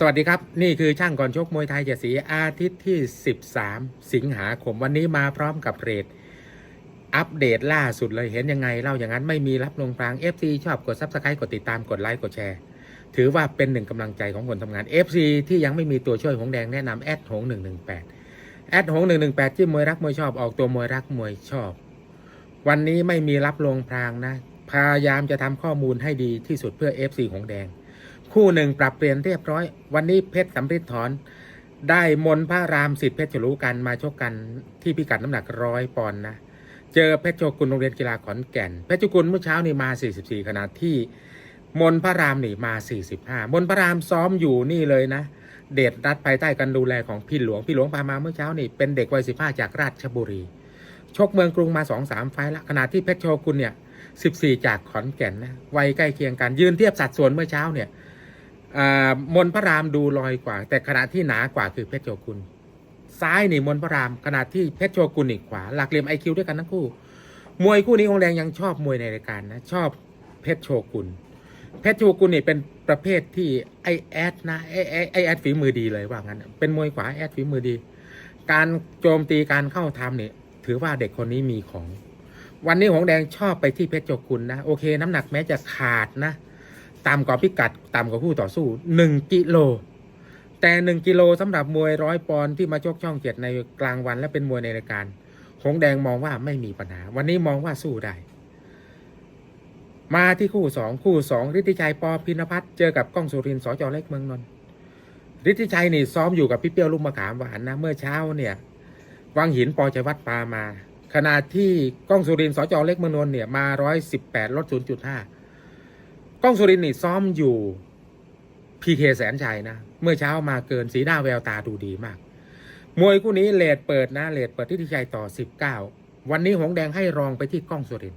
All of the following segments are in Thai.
สวัสดีครับ นี่คือช่างก่อนชกมวยไทยเจ็ดสีอาทิตย์ที่ 13 สิงหาคมวันนี้มาพร้อมกับเรทอัปเดตล่าสุดเลยเห็นยังไง เล่าอย่างนั้นไม่มีรับลงพราง FC ชอบกด Subscribe กดติดตามกดไลค์กดแชร์ ถือว่าเป็นหนึ่งกำลังใจของคนทำงาน FC ที่ยังไม่มีตัวช่วยหงแดงแนะนำแอดหง118แอดหง118ที่มวยรักมวยชอบออกตัวมวยรักมวยชอบ วันนี้ไม่มีรับลงพรางนะ พยายามจะทำข้อมูลให้ดีที่สุดเพื่อ FC หงแดง คู่หนึ่งปรับเปลี่ยนเรียบร้อย วันนี้เพชรสำริดถอน ได้มนพระรามสิทธิ์เพชรฉลูกันมาชกกันที่พิกัดน้ำหนักร้อยปอนด์นะ เจอเพชรโชกุลโรงเรียนกีฬาขอนแก่น เพชรโชกุลเมื่อเช้านี่มา 44ขณะที่ มนพระรามนี่มา 45 มนพระรามซ้อมอยู่นี่เลยนะ เดชรัฐภายใต้การดูแลของพี่หลวง พี่หลวงพามาเมื่อเช้านี่เป็นเด็กวัย 15 จากราชบุรี ชกเมืองกรุงมา 2-3 ไฟล์ละขณะที่เพชรโชกุลเนี่ย 14 จากขอนแก่นนะ วัยใกล้เคียงกัน ยืนเทียบสัดส่วนเมื่อเช้าเนี่ย มนพระรามดูลอยกว่า แต่ขณะที่หนากว่าคือเพชรโชกุล ซ้ายนี่มนพระรามขณะที่เพชรโชกุลอีกขวา หลักเหลี่ยมไอคิวด้วยกันทั้งคู่ มวยคู่นี้องแดงยังชอบมวยในรายการนะ ชอบเพชรโชกุล เพชรโชกุลนี่เป็นประเภทที่ไอแอดนะไอไอไอแอดฝีมือดีเลยว่างั้น เป็นมวยขวาแอดฝีมือดี การโจมตีการเข้าทำเนี่ยถือว่าเด็กคนนี้มีของ วันนี้หงแดงชอบไปที่เพชรโชกุลนะโอเค น้ำหนักแม้จะขาดนะ ต่ำกว่าพิกัดต่ำกว่าคู่ต่อสู้หนึ่งกิโล แต่หนึ่งกิโลสำหรับมวยร้อยปอนที่มาชกช่องเจ็ดในกลางวันและเป็นมวยในรายการ หงแดงมองว่าไม่มีปัญหา วันนี้มองว่าสู้ได้ มาที่คู่สองคู่สองฤทธิชัยปอพินพัฒน์เจอกับก้องสุรินทร์สจเล็กเมืองนนท์ฤทธิชัยนี่ซ้อมอยู่กับพี่เปี้ยวลูกมะขามหวานนะเมื่อเช้าเนี่ยวังหินปอชัยวัฒน์ปามา ขณะที่ก้องสุรินทร์สจเล็กเมืองนนท์เนี่ยมาร้อยสิบแปดลดศูนย์จุดห้า กล้องสุรินนี่ซ้อมอยู่พีเคแสนชัยนะ เมื่อเช้ามาเกินสีหน้าแววตาดูดีมาก มวยคู่นี้เลดเปิดนะเลดเปิดที่ทิชัยต่อ19วันนี้หงแดงให้รองไปที่กล้องสุริน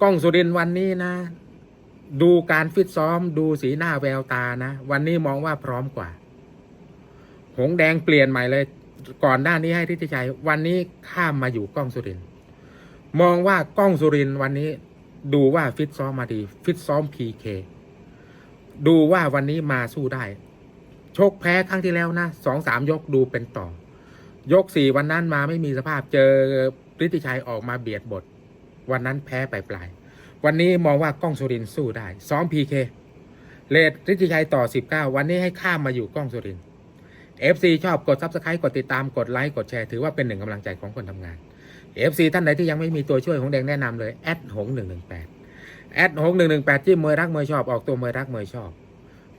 กล้องสุรินวันนี้นะ ดูการฟิตซ้อมดูสีหน้าแววตานะ วันนี้มองว่าพร้อมกว่า หงแดงเปลี่ยนใหม่เลย ก่อนหน้านี้ให้ทิติชัยวันนี้ข้ามมาอยู่กล้องสุรินมองว่ากล้องสุรินวันนี้ ดูว่าฟิตซ้อมมาดี ฟิตซ้อมพีเคดูว่าวันนี้มาสู้ได้ ชกแพ้ครั้งที่แล้วนะสองสามยกดูเป็นต่อ ยกสี่วันนั้นมาไม่มีสภาพเจอฤทธิชัยออกมาเบียดบท วันนั้นแพ้ไปปลาย วันนี้มองว่ากล้องสุรินสู้ได้ ซ้อมพีเคเลดฤทธิชัยต่อสิบเก้าวันนี้ให้ข้ามมาอยู่กล้องสุรินเอฟซีชอบกดซับสไครต์กดติดตามกดไลค์กดแชร์ถือว่าเป็นหนึ่งกำลังใจของคนทำงาน เอฟซีท่านใดที่ยังไม่มีตัวช่วยของแดงแนะนำเลยแอดหงหนึ่งหนึ่งแปดแอดหงหนึ่งหนึ่งแปดที่มวยรักมวยชอบออกตัวมวยรักมวยชอบ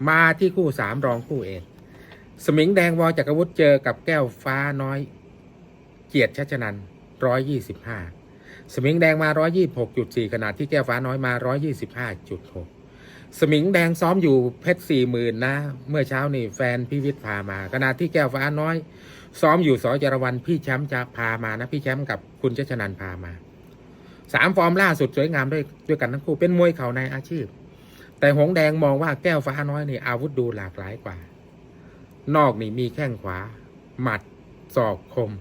มาที่คู่สามรองคู่เอกสมิงแดงวอจักรวุฒิเจอกับแก้วฟ้าน้อย เกียรติชัชนันร้อยยี่สิบห้าสมิงแดงมาร้อยยี่หกจุดสี่ขนาดที่แก้วฟ้าน้อยมาร้อยยี่สิบห้าจุดหกสมิงแดงซ้อมอยู่เพชรสี่หมื่นนะ เมื่อเช้านี่แฟนพี่วิทย์พามาขณะที่แก้วฟ้าน้อย ซ้อมอยู่สอจรวันพี่แชมป์จะพามานะ พี่แชมป์กับคุณชัชนันพามาสามฟอร์มล่าสุดสวยงามด้วยด้วยกันทั้งคู่เป็นมวยเข่าในอาชีพ แต่หงแดงมองว่าแก้วฟ้าน้อยนี่อาวุธดูหลากหลายกว่า นอกนี่มีแข้งขวา หมัดศอกคม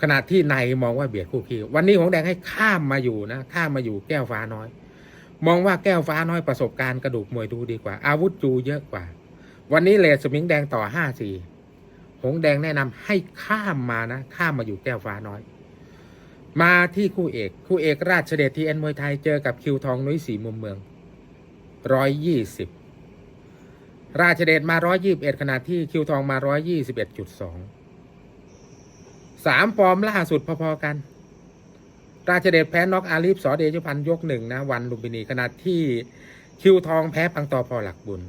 ขณะที่ในมองว่าเบียดคู่ขี้วันนี้หงแดงให้ข้ามมาอยู่นะข้ามมาอยู่แก้วฟ้าน้อย มองว่าแก้วฟ้าน้อยประสบการณ์กระดูกมวยดูดีกว่า อาวุธดูเยอะกว่า วันนี้เลสมิงแดงต่อห้าสี่ หงแดงแนะนำให้ข้ามมานะ ข้ามมาอยู่แก้วฟ้าน้อย มาที่คู่เอก คู่เอกราชเดชทีเอ็นมวยไทยเจอกับคิวทองนุ้ยสีมุมเมืองร้อยยี่สิบราชเดชมาร้อยยี่บเอ็ดขณะที่คิวทองมาร้อยยี่สิบเอ็ดจุดสองสามฟอร์มล่าสุดพอๆกัน ราชเดชแพ้น็อกอาลีฟสอเดชพันยกหนึ่งนะ วันลุมพินีขณะที่คิวทองแพ้ปังตอพอหลักบุญ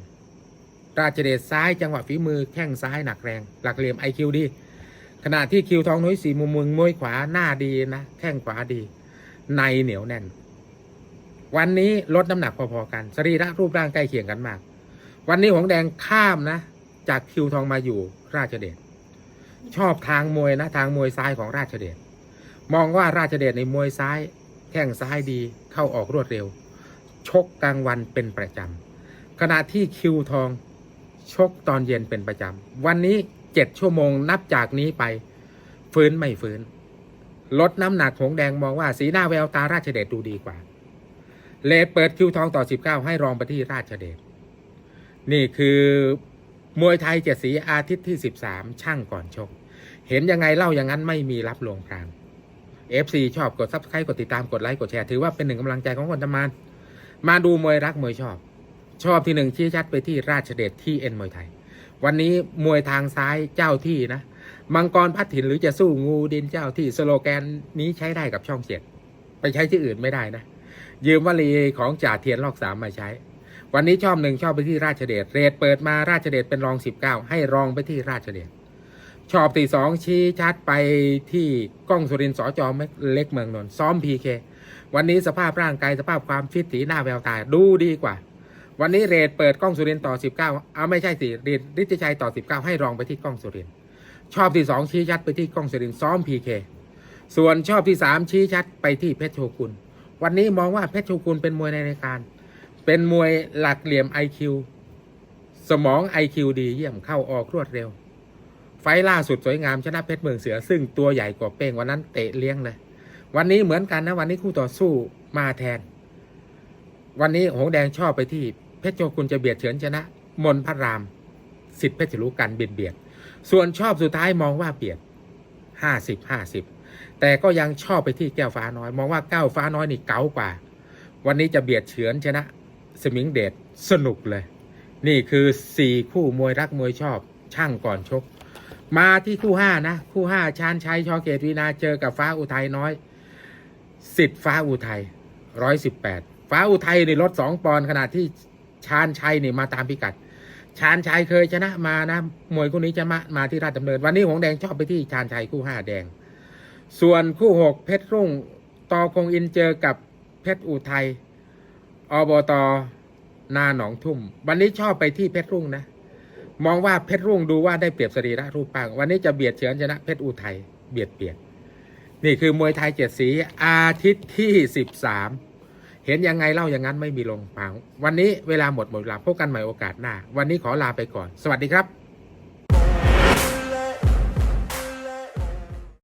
ราชเดชซ้ายจังหวะฝีมือแข้งซ้ายหนักแรง หลักเหลี่ยมไอคิวดี ขณะที่คิวทองนุ้ยสีมุมมืองมวยขวาหน้าดีนะแข้งขวาดี ในเหนียวแน่น วันนี้ลดน้ำหนักพอๆกันสรีระรูปร่างใกล้เคียงกันมาก วันนี้หงแดงข้ามนะ จากคิวทองมาอยู่ราชเดชชอบทางมวยนะ ทางมวยซ้ายของราชเดชมองว่าราชเดชในมวยซ้ายแข้งซ้ายดีเข้าออกรวดเร็ว ชกกลางวันเป็นประจำขณะที่คิวทอง ชกตอนเย็นเป็นประจำ วันนี้เจ็ดชั่วโมงนับจากนี้ไป ฟื้นไม่ฟื้น ลดน้ำหนักหงแดงมองว่าสีหน้าแววตาราชเดชดูดีกว่า เลดเปิดคิวทองต่อ 19 ให้รองไปที่ราชเดชนี่คือมวยไทยเจ็ดสีอาทิตย์ที่สิบสามช่างก่อนชก เห็นยังไงเล่าอย่างนั้นไม่มีรับลวงพราง FC ชอบกดซับสไครต์กดติดตามกดไลค์กดแชร์ถือว่าเป็นหนึ่งกำลังใจของคนทำงาน มาดูมวยรักมวยชอบ ชอบที่หนึ่งชี้ชัดไปที่ราชเดชที่เอ็นมวยไทย วันนี้มวยทางซ้ายเจ้าที่นะ มังกรพัดถิ่นหรือจะสู้งูดินเจ้าที่สโลแกนนี้ใช้ได้กับช่องเจ็ดไปใช้ที่อื่นไม่ได้นะ ยืมวลีของจ่าเทียนลอกสามมาใช้ วันนี้ชอบหนึ่งชอบไปที่ราชเดชเรทเปิดมาราชเดชเป็นรองสิบเก้าให้รองไปที่ราชเดชชอบตีสองชี้ชัดไปที่กล้องสุรินทร์สจอมเล็กเมืองนนท์ซ้อมพีเควันนี้สภาพร่างกายสภาพความฟิตสีหน้าแววตาดูดีกว่า วันนี้เรทเปิดกล้องสุรินต่อ 19 เอาไม่ใช่สิเรทฤทธิชัยต่อ 19 ให้รองไปที่กล้องสุรินชอบที่สองชี้ชัดไปที่กล้องสุรินซ้อมพีเคส่วนชอบที่สามชี้ชัดไปที่เพชรโชกุนวันนี้มองว่าเพชรโชกุนเป็นมวยในรายการ เป็นมวยหลักเหลี่ยม IQ สมอง IQ ดีเยี่ยมเข้าออกรวดเร็ว ไฟล่าสุดสวยงามชนะเพชรเมืองเสือ ซึ่งตัวใหญ่กว่าเป้งวันนั้นเตะเลี้ยงเลยวันนี้เหมือนกันนะวันนี้คู่ต่อสู้มาแทน วันนี้หงแดงชอบไปที่เพชรโชกุนจะเบียดเฉือนชนะ มนพระรามสิทธิ์เพชรรู้กันเบียดเบียด ส่วนชอบสุดท้ายมองว่าเบียดห้าสิบห้าสิบแต่ก็ยังชอบไปที่แก้วฟ้าน้อย มองว่าแก้วฟ้าน้อยนี่เก๋ากว่า วันนี้จะเบียดเฉือนชนะ สมิงเดชสนุกเลย นี่คือสี่คู่มวยรักมวยชอบ ช่างก่อนชก มาที่คู่ห้านะ คู่ห้าชาญชัยชอเกตวีนาเจอกับฟ้าอุทัยน้อย สิทธิ์ฟ้าอุทัยร้อยสิบแปด ฟ้าอุทัยนี่ลดสองปอนด์ขณะที่ชาญชัยนี่มาตามพิกัด ชาญชัยเคยชนะมานะมวยคู่นี้จะมามาที่ราชดำเนิน วันนี้หงแดงชอบไปที่ชาญชัยคู่ห้าแดง ส่วนคู่หกเพชรรุ่งตอคงอินเจอกับเพชรอุทัยอบตนาหนองทุ่ม วันนี้ชอบไปที่เพชรรุ่งนะ มองว่าเพชรรุ่งดูว่าได้เปรียบสรีระรูปร่างวันนี้จะเบียดเฉือนชนะเพชรอุทัยเบียดเบียดนี่คือมวยไทยเจ็ดสีอาทิตย์ที่สิบสาม เห็นยังไงเล่าอย่างนั้นไม่มีลงปางวันนี้เวลาหมดหมดเวลาพบกันใหม่โอกาสหน้า วันนี้ขอลาไปก่อน สวัสดีครับ